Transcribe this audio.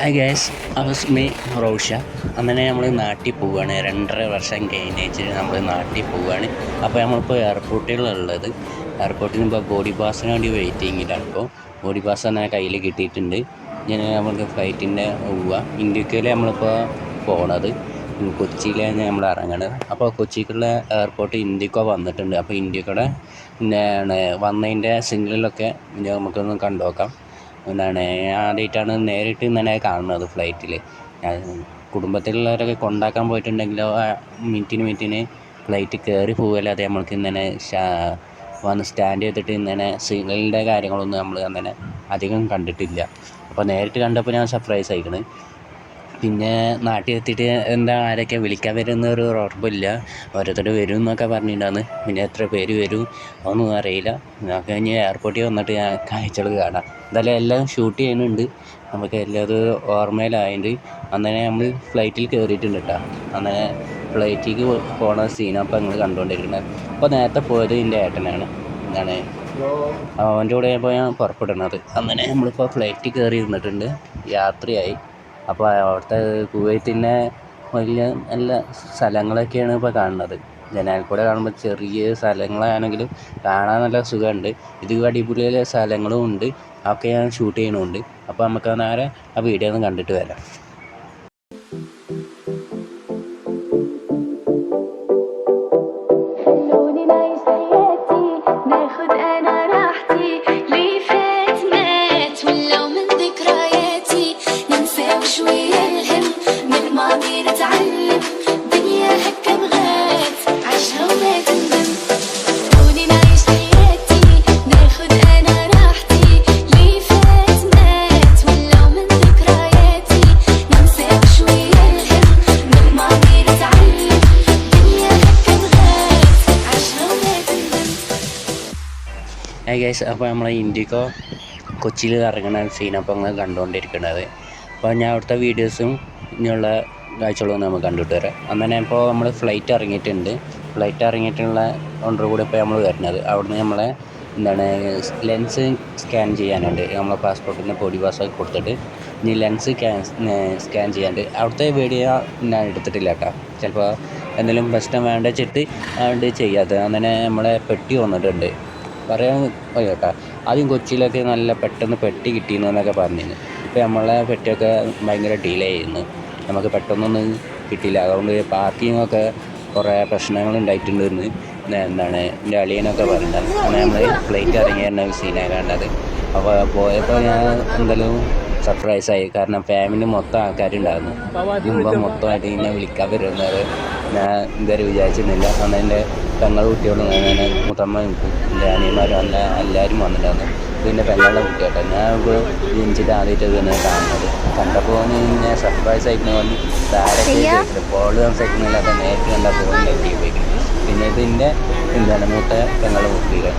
Hi gas അവസ്മി റോഷ അങ്ങനെ നമ്മൾ നാട്ടിൽ പോവുകയാണ് രണ്ടര വർഷം കഴിഞ്ഞേച്ച് നമ്മൾ നാട്ടിൽ പോവുകയാണ് അപ്പോൾ നമ്മളിപ്പോൾ എയർപോർട്ടിലുള്ളത് എയർപോർട്ടിൽ ഇപ്പോൾ ബോഡി പാസിന് വേണ്ടി വെയിറ്റിങ്ങിലാണ് ഇപ്പോൾ ബോഡി പാസ് തന്നെ കയ്യിൽ കിട്ടിയിട്ടുണ്ട്. ഇങ്ങനെ നമുക്ക് ഫ്ലൈറ്റിന്റെ പോവുക ഇന്ത്യക്കയിൽ നമ്മളിപ്പോൾ പോണത്. കൊച്ചിയിലാണ് നമ്മൾ ഇറങ്ങണത് അപ്പോൾ കൊച്ചിക്കുള്ള എയർപോർട്ട് ഇന്ത്യക്കോ വന്നിട്ടുണ്ട്. അപ്പോൾ ഇന്ത്യക്കോടെ പിന്നെ വന്നതിന്റെ സിഗ്നലിലൊക്കെ നമുക്കൊന്ന് കണ്ടു നോക്കാം എന്താണ് ആദ്യമായിട്ടാണ് നേരിട്ട് ഇങ്ങനെ കാണുന്നത് ഫ്ലൈറ്റിൽ കുടുംബത്തിലുള്ളവരൊക്കെ കൊണ്ടാക്കാൻ പോയിട്ടുണ്ടെങ്കിലോ മിനിറ്റിന് മിനിറ്റിന് ഫ്ലൈറ്റ് കയറി പോവുകയല്ലാതെ നമ്മൾക്ക് ഇങ്ങനെ വന്ന് സ്റ്റാൻഡ് ചെയ്തിട്ട് ഇങ്ങനെ സിഗ്നലിന്റെ കാര്യങ്ങളൊന്നും നമ്മൾ അങ്ങനെ അധികം കണ്ടിട്ടില്ല. അപ്പോൾ നേരിട്ട് കണ്ടപ്പോൾ ഞാൻ സർപ്രൈസ് ആയിക്കണ്. പിന്നെ നാട്ടിൽ എത്തിയിട്ട് എന്താ ആരൊക്കെ വിളിക്കാൻ വരുന്ന ഒരു ഉറപ്പില്ല. ഓരോരുത്തർ വരും എന്നൊക്കെ പറഞ്ഞിട്ടുണ്ടായിരുന്നു പിന്നെ എത്ര പേര് വരും അതൊന്നും അറിയില്ല. നമുക്ക് ഇനി എയർപോർട്ടിൽ വന്നിട്ട് ഞാൻ കാഴ്ചകൾ കാണാം. എന്തായാലും എല്ലാം ഷൂട്ട് ചെയ്യുന്നുണ്ട്. നമുക്ക് എല്ലാം അത് ഓർമ്മയിലായതുകൊണ്ട് അന്നേരം നമ്മൾ ഫ്ലൈറ്റിൽ കയറിയിട്ടുണ്ട് കേട്ടോ. അങ്ങനെ ഫ്ലൈറ്റിലേക്ക് പോണ സീനാണ് അപ്പോൾ നിങ്ങൾ കണ്ടുകൊണ്ടിരിക്കുന്നത് അപ്പോൾ നേരത്തെ പോയത് എന്റെ ഏട്ടനാണ്. എന്താണ്? അവന്റെ കൂടെ പോയാൽ പുറപ്പെടുന്നത് അങ്ങനെ നമ്മളിപ്പോൾ ഫ്ലൈറ്റിൽ കയറി ഇരുന്നിട്ടുണ്ട് യാത്രയായി. അപ്പോൾ അവിടുത്തെ കുവൈത്തിന്റെ വലിയ നല്ല സ്ഥലങ്ങളൊക്കെയാണ് ഇപ്പോൾ കാണുന്നത്. ജനാൽക്കൂടെ കൂടെ കാണുമ്പോൾ ചെറിയ സ്ഥലങ്ങളാണെങ്കിലും കാണാൻ നല്ല സുഖമുണ്ട്. ഇത് അടിപൊളിയായ സ്ഥലങ്ങളും ഉണ്ട്. ഒക്കെ ഞാൻ ഷൂട്ട് ചെയ്യണമുണ്ട് അപ്പോൾ നമുക്ക് നേരെ ആ വീഡിയോ ഒന്ന് കണ്ടിട്ട് വരാം. ഹായ് ഗൈസ് അപ്പോൾ നമ്മളെ ഇൻഡിക്കോ കൊച്ചിയിൽ ഇറങ്ങുന്ന സീൻ അപ്പോൾ അങ്ങനെ കണ്ടുകൊണ്ടിരിക്കുന്നത്. അപ്പോൾ ഞാൻ അവിടുത്തെ വീഡിയോസും ഇനിയുള്ള കാഴ്ചകളും നമുക്ക് കണ്ടിട്ട് വരാം. അങ്ങനെ ഇപ്പോൾ നമ്മൾ ഫ്ലൈറ്റ് ഇറങ്ങിയിട്ടുണ്ട്. ഫ്ലൈറ്റ് ഇറങ്ങിയിട്ടുള്ള ഓണ്ടർ കൂടെ ഇപ്പോൾ നമ്മൾ വരുന്നത്. അവിടുന്ന് നമ്മളെ എന്താണ് ലെൻസ് സ്കാൻ ചെയ്യാനുണ്ട്. നമ്മളെ പാസ്പോർട്ടിന്റെ പൊടി പാസ്സൊക്കെ കൊടുത്തിട്ട് ഇനി ലെൻസ് സ്കാൻ ചെയ്യാണ്ട് അവിടുത്തെ വീഡിയോ ഞാൻ എടുത്തിട്ടില്ല കേട്ടോ. ചിലപ്പോൾ എന്തെങ്കിലും പ്രശ്നം വേണ്ട വെച്ചിട്ട് അതുകൊണ്ട് ചെയ്യാത്തത് അങ്ങനെ നമ്മളെ പെട്ടി വന്നിട്ടുണ്ട്. പറയാൻ കേട്ടോ ആദ്യം കൊച്ചിയിലൊക്കെ നല്ല പെട്ടെന്ന് പെട്ടി കിട്ടിയെന്ന് എന്നൊക്കെ പറഞ്ഞിരുന്നു. ഇപ്പോൾ നമ്മളെ പെട്ടിയൊക്കെ ഭയങ്കര ഡിലേ ചെയ്യുന്നു നമുക്ക് പെട്ടെന്നൊന്നും കിട്ടിയില്ല. അതുകൊണ്ട് പാർക്കിംഗ് ഒക്കെ കുറേ പ്രശ്നങ്ങൾ ഉണ്ടായിട്ടുണ്ടെന്ന് എന്താണ് എന്റെ അളിയനൊക്കെ പറഞ്ഞത് അങ്ങനെ നമ്മൾ ഫ്ലൈറ്റ് ഇറങ്ങി തന്നെ സീനാണ് കണ്ടത്. അപ്പോൾ പോയപ്പോൾ ഞാൻ എന്തായാലും സർപ്രൈസായി കാരണം ഫാമിലി മൊത്തം ആൾക്കാരുണ്ടായിരുന്നു. മുമ്പ് മൊത്തമായിട്ട് ഇങ്ങനെ വിളിക്കാൻ വരുന്നത് ഞാൻ ഇതുവരെ വിചാരിച്ചിരുന്നില്ല. അന്ന് എന്റെ പെങ്ങളുടെ കുട്ടികളും അങ്ങനെ മുത്തമ്മയും എന്റെ അനിയന്മാരും അല്ല എല്ലാവരും വന്നിട്ടുണ്ടായിരുന്നു. പിന്നെ പെങ്ങളുടെ കുട്ടിയായിട്ട് ഞാൻ ഇപ്പോൾ ജനിച്ചിട്ട് ആദ്യമായിട്ട് തന്നെ കാണുന്നത്. കണ്ടപ്പോൾ ഞാൻ സർപ്രൈസ് ആയിട്ട് പറഞ്ഞു ഡയറക്റ്റ് കോൾ സംസാരിക്കുന്നില്ലാത്ത നേരിട്ട് കണ്ട ഫോണിലേക്ക് പോയി പിന്നെ ഇതിന്റെ എന്താണ് മൂത്ത പെങ്ങളുടെ കുട്ടികൾ.